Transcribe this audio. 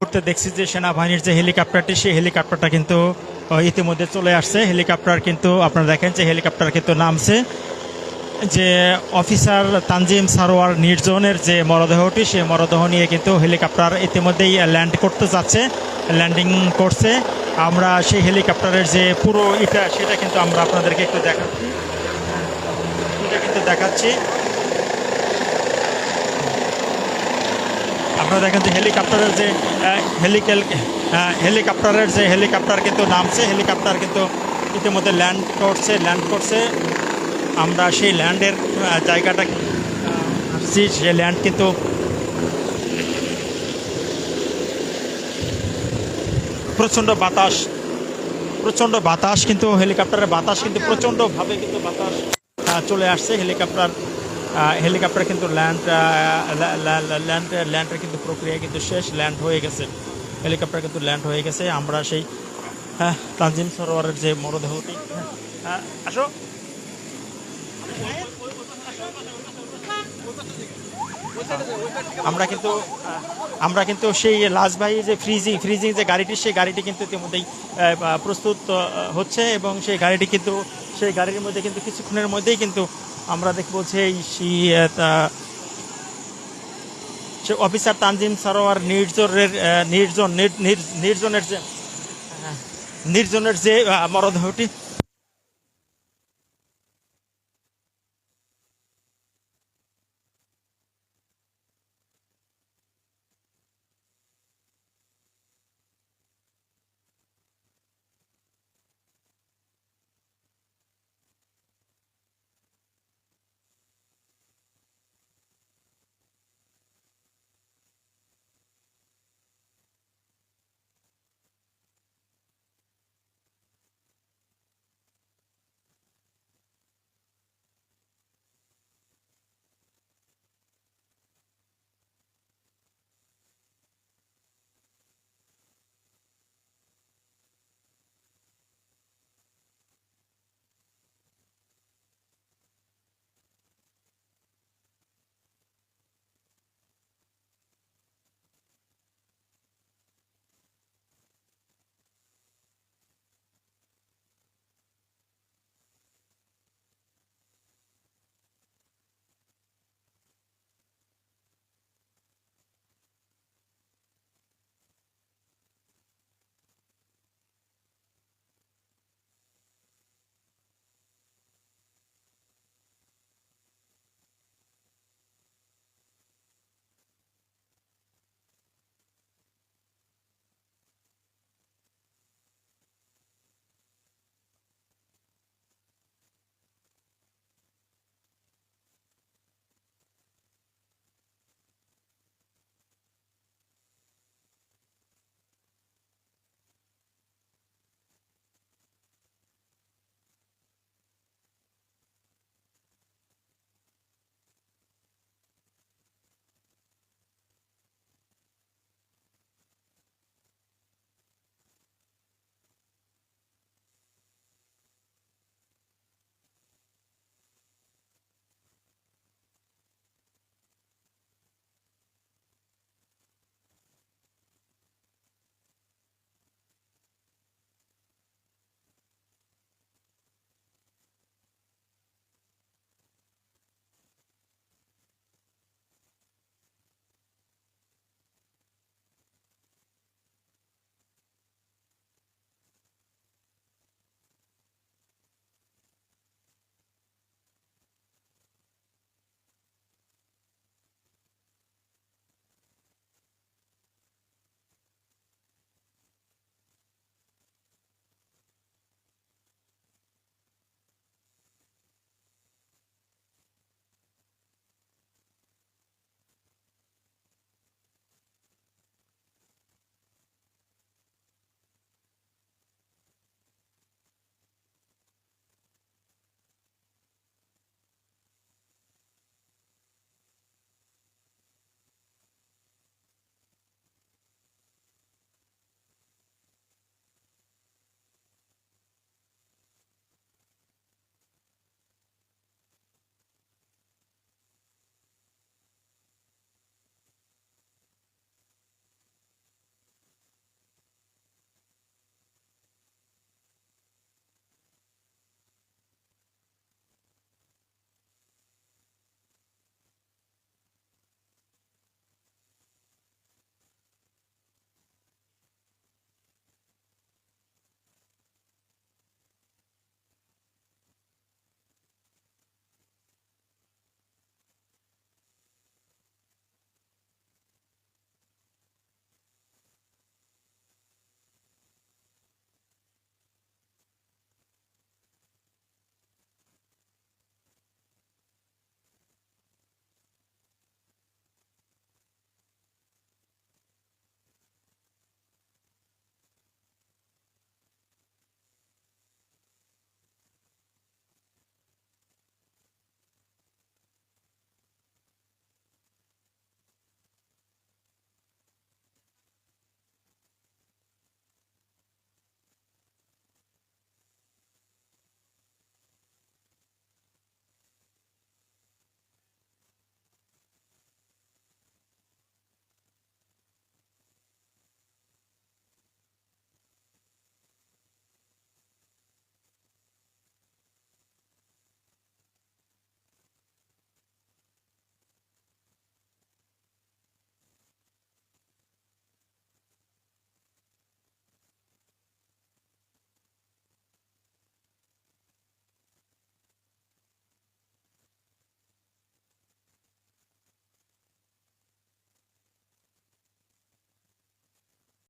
মুহূর্তে দেখছি যে সেনাবাহিনীর যে হেলিকপ্টারটি, সেই হেলিকপ্টারটা কিন্তু ইতিমধ্যে চলে আসছে। হেলিকপ্টার কিন্তু, আপনারা দেখেন যে হেলিকপ্টার কিন্তু নামছে। যে অফিসার তানজিম সারোয়ার নির্জনের যে মরদেহটি সেই মরদেহ নিয়ে কিন্তু হেলিকপ্টার ইতিমধ্যেই ল্যান্ড করতে যাচ্ছে, ল্যান্ডিং করছে। আমরা সেই হেলিকপ্টারের যে পুরো এটা সেটা কিন্তু আমরা আপনাদেরকে একটু দেখাচ্ছি এটা কিন্তু দেখাচ্ছি। আপনারা দেখেন যে হেলিকপ্টারের যে হেলিকেল হেলিকপ্টারের যে হেলিকপ্টার কিন্তু নামছে হেলিকপ্টার কিন্তু ইতিমধ্যে ল্যান্ড করছে ল্যান্ড করছে। আমরা সেই ল্যান্ডের জায়গাটা আসছি, সেই ল্যান্ড কিন্তু প্রচণ্ড বাতাস প্রচণ্ড বাতাস কিন্তু হেলিকপ্টারের বাতাস কিন্তু প্রচণ্ডভাবে কিন্তু বাতাস চলে আসছে হেলিকপ্টার হেলিকপ্টার কিন্তু ল্যান্ড ল্যান্ড ল্যান্ডের কিন্তু প্রক্রিয়া কিন্তু শেষ ল্যান্ড হয়ে গেছে। হেলিকপ্টার কিন্তু ল্যান্ড হয়ে গেছে। আমরা সেই হ্যাঁ তানজিম সরোয়ারের যে মরদেহটি হ্যাঁ, আসো। আমরা কিন্তু আমরা কিন্তু সেই লাজবাহী যে ফ্রিজিং ফ্রিজিং যে গাড়িটি সেই গাড়িটি কিন্তু ইতিমধ্যেই প্রস্তুত হচ্ছে এবং সেই গাড়িটি কিন্তু সেই গাড়ির মধ্যে কিন্তু কিছুক্ষণের মধ্যেই কিন্তু আমরা দেখব সেই সে অফিসার তানজিম সারোয়ার নির্জনের নির্জন, নির- নির- নির্জনের যে নির্জনের যে মরদেহটি